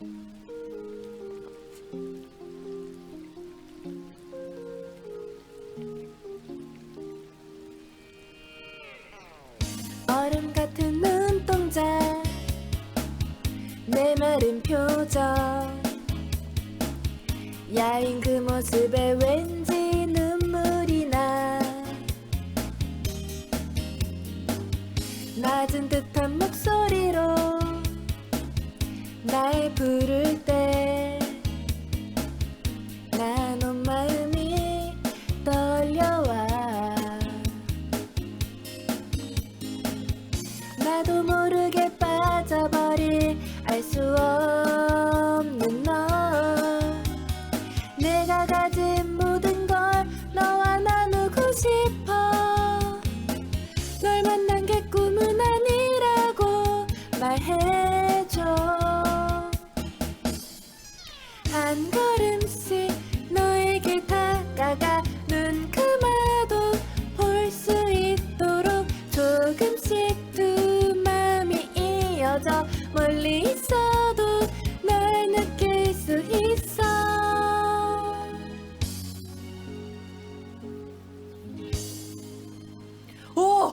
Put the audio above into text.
얼음 같은 눈동자 내 마른 표정. 야인 그 모습에 왠지 눈물이 나. 낮은 듯한 목소리로 날 부를 때 난 온 마음이 떨려와. 나도 모르게 빠져버릴 알수 없는 너. 내가 가진 모든 걸 너와 나누고 싶어. 널 만난 게 꿈은 아니라고 말해줘 한 걸음씩 너에게 다가가 눈 감아도 볼 수 있도록 조금씩 두 맘이 이어져 멀리